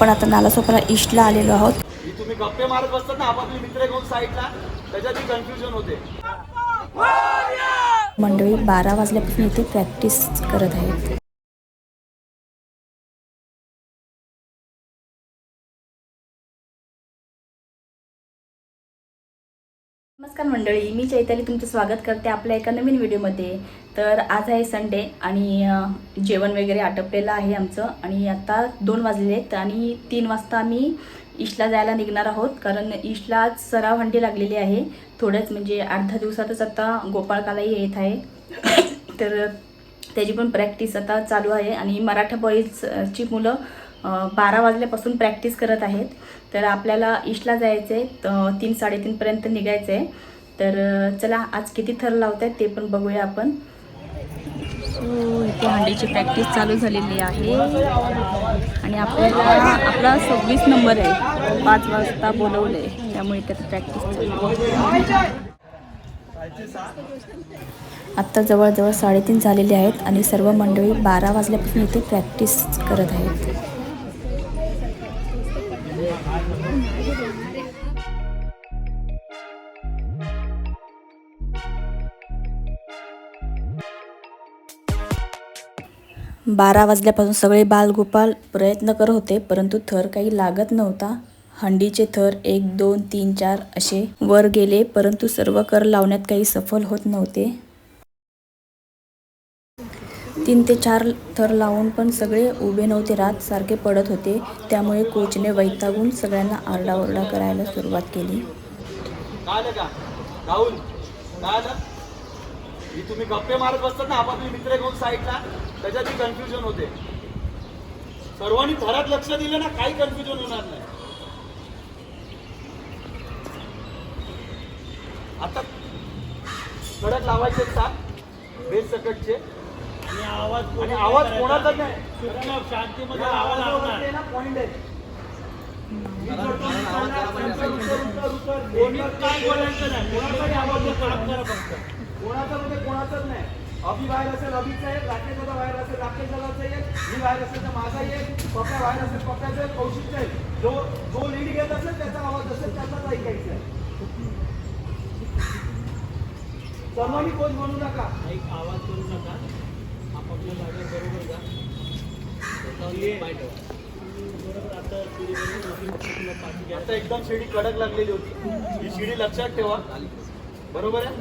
पण आता नालासोपारा ईस्टला आलेलो आहोत. तुम्ही गप्पे मारत बसतात ना आपापले मित्र घेऊन साईडला. त्याच्यात कन्फ्युजन होते. मंडळी बारा वाजल्यापासून इथे प्रॅक्टिस करत आहेत. नमस्कार मंडळी मी चैताली तुमचं स्वागत करते आपल्या एका नवीन व्हिडिओमध्ये. तर आज आहे संडे आणि जेवण वगैरे आटपलेलं आहे आमचं आणि आता दोन वाजलेले आहेत आणि तीन वाजता आम्ही ईस्टला जायला निघणार आहोत. कारण ईस्टला आज सराव हंडी लागलेली आहे. थोड्याच म्हणजे आठ दहा दिवसातच आता गोपाळकालाही येत आहे. तर त्याची पण प्रॅक्टिस आता चालू आहे आणि मराठा बॉईजची मुलं बारा वाजल्यापासून प्रॅक्टिस करत आहेत. तर आपल्याला ईस्टला जायचं आहे त- तीन साडेतीनपर्यंत निघायचं आहे तर चला आज किती थर लावत आहेत ते पण बघूया आपण. सो इथे हंडीची प्रॅक्टिस चालू झालेली आहे. आणि आपल्याला आपला सव्वीस नंबर आहे. पाच वाजता बोलवलं आहे त्यामुळे त्यात प्रॅक्टिस चालू आहे. आत्ता जवळजवळ साडेतीन झालेले आहेत आणि सर्व मंडळी बारा वाजल्यापासून इथे प्रॅक्टिस करत आहेत. बारा वाजल्यापासून सगळे बालगोपाल प्रयत्न करत होते परंतु थर काही लागत नव्हता. हंडीचे थर एक दोन तीन चार असे वर गेले परंतु सर्व कर लावण्यात काही सफल होत नव्हते. तीन ते चार थर लावून पण सगळे उभे नव्हते राहत सारखे पडत होते. त्यामुळे कोचने वैतागून सगळ्यांना आरडाओरडा करायला सुरुवात केली. राहुल तुम्ही गप्पे मारत बसतात ना आपापले मित्र घेऊन साईडला. त्याच्यात कन्फ्युजन होते. सर्वांनी थरात लक्ष दिलं ना काही कन्फ्युजन होणार नाही. आता कडक लावायचे सात बेस सकटचे. आणि आवाज आणि आवाज कोणाचाच नाही. शांतीमध्ये आवाज पॉइंट आहे. कोणी कोणाचा म्हणजे कोणाचाच नाही. अभि बाहेर असेल अभिचा एक राकेश दादा बाहेर असेल राकेश दादाचा एक मी बाहेर असेल तर माझा एक पप्पा बाहेर असेल पप्पाचा एक कौशिकचा एक. जो जो लीड घेत असेल त्याचा आवाज असेल त्याचाच ऐकायचा आहे. सर्वांनी कोच म्हणू नका. एक आवाज करू नका आपापल्या जागेवर बरोबर जा आता एकदम शिडी कडक लागलेली होती. ही शिडी लक्षात ठेवा. बरोबर आहे?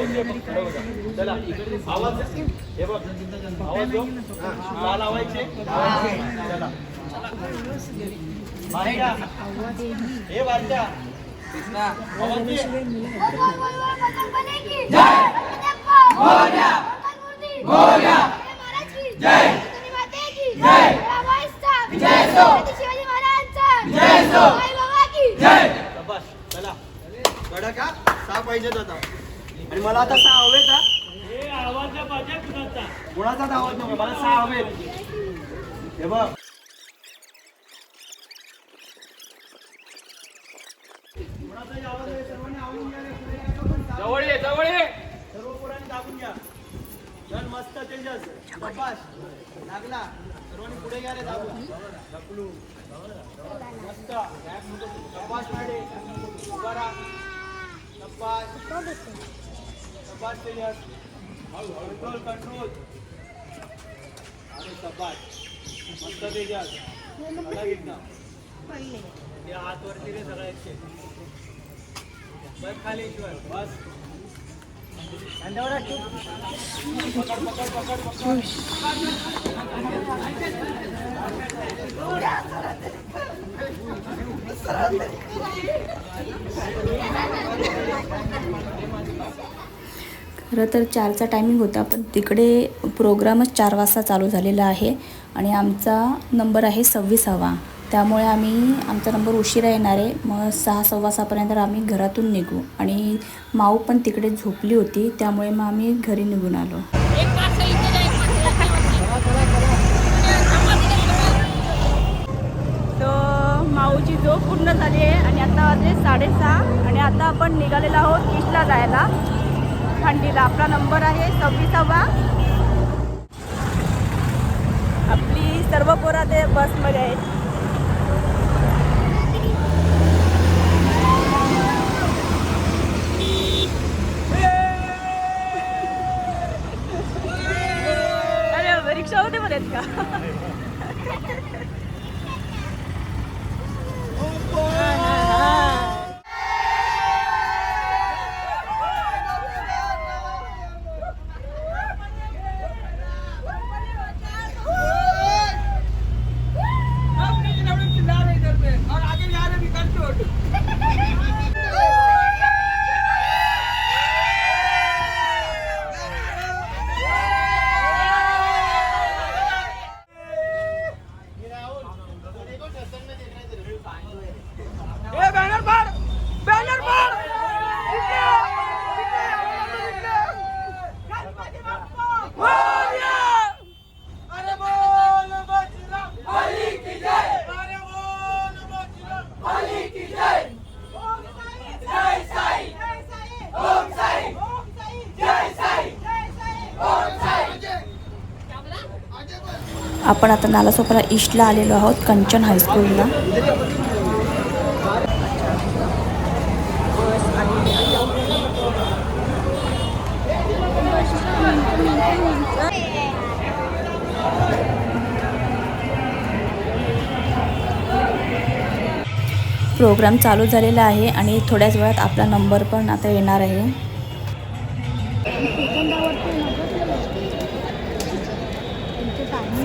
चला आवाज हे बघ आवाज येऊ का लावायचे चला बाहेर हे वाटत्या आवाज दे. शिवाजी महाराजांचा शाबास चला कडक हा सहा पाहिजेत आता आणि मला आता सहा हवेत हा कोणाचाच आवाज नको मला सहा हवेत हे बघ कोणाचाही आवाज आहे, सर्वांनी आवडून घ्या रे, पुढे या, आपण दाबून जवळ ये जवळ ये सर्व पोरांनी दाबून घ्या जण मस्त तेजस शाबास लागला सर्वांनी पुढे घ्या रे दाबून ढकलू. मस्त शाबास मॅडे उभा राहा शाबास शाबास तेजस कंट्रोल कंट्रोल आणि शाबास मस्त तेजस मला घेतला ते हात वरती रे सगळ्या बस खाली ईश्वर बस पकड पकड पकड पकड खरं तर चारचा टायमिंग होता पण तिकडे प्रोग्रामच चार वाजता चालू झालेला आहे आणि आमचा नंबर आहे सव्वीसावा. त्यामुळे आम्ही आमचा नंबर उशिरा येणार आहे. मग सहा सव्वा सहापर्यंत आम्ही घरातून निघू. आणि माऊ पण तिकडे झोपली होती त्यामुळे मग आम्ही घरी निघून आलो. तर माऊची झोप पूर्ण झाली आहे आणि आता वाजले साडेसहा आणि आता आपण निघालेलो आहोत ईस्टला जायला. खांडीला. आपला नंबर आहे सव्वीसावा. आपली सर्व पोरा ते बसमध्ये आहेत. आपण आता नालासोपारा ईस्टला आलेलो आहोत कंचन हायस्कूलला प्रोग्राम चालू झालेला आहे आणि थोड्याच वेळात आपला नंबर पण आता येणार आहे.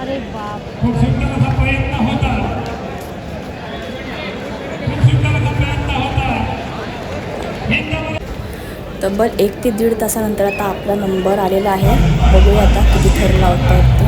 अरे बाप खूप सुंदर असा प्रयत्न होता तब्बल एक ते दीड तासानंतर आता आपला नंबर आलेला आहे. बघूया आता किती ठरला होता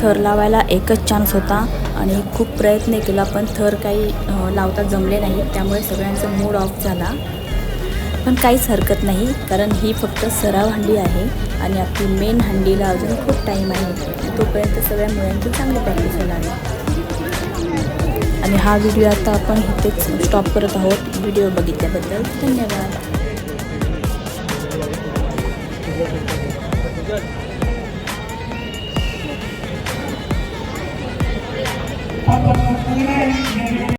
थर लावायला एकच चान्स होता आणि खूप प्रयत्न केला पण थर काही लावता जमले नाही. त्यामुळे सगळ्यांचा मूड ऑफ झाला. पण काहीच हरकत नाही कारण ही फक्त सराव हंडी आहे आणि आपली मेन हंडीला अजून खूप टाईम आहे. तोपर्यंत सगळ्या मुलांची चांगली प्रॅक्टिस होणार आहे. आणि हा व्हिडिओ आता आपण इथेच स्टॉप करत आहोत. व्हिडिओ बघितल्याबद्दल धन्यवाद. Amen.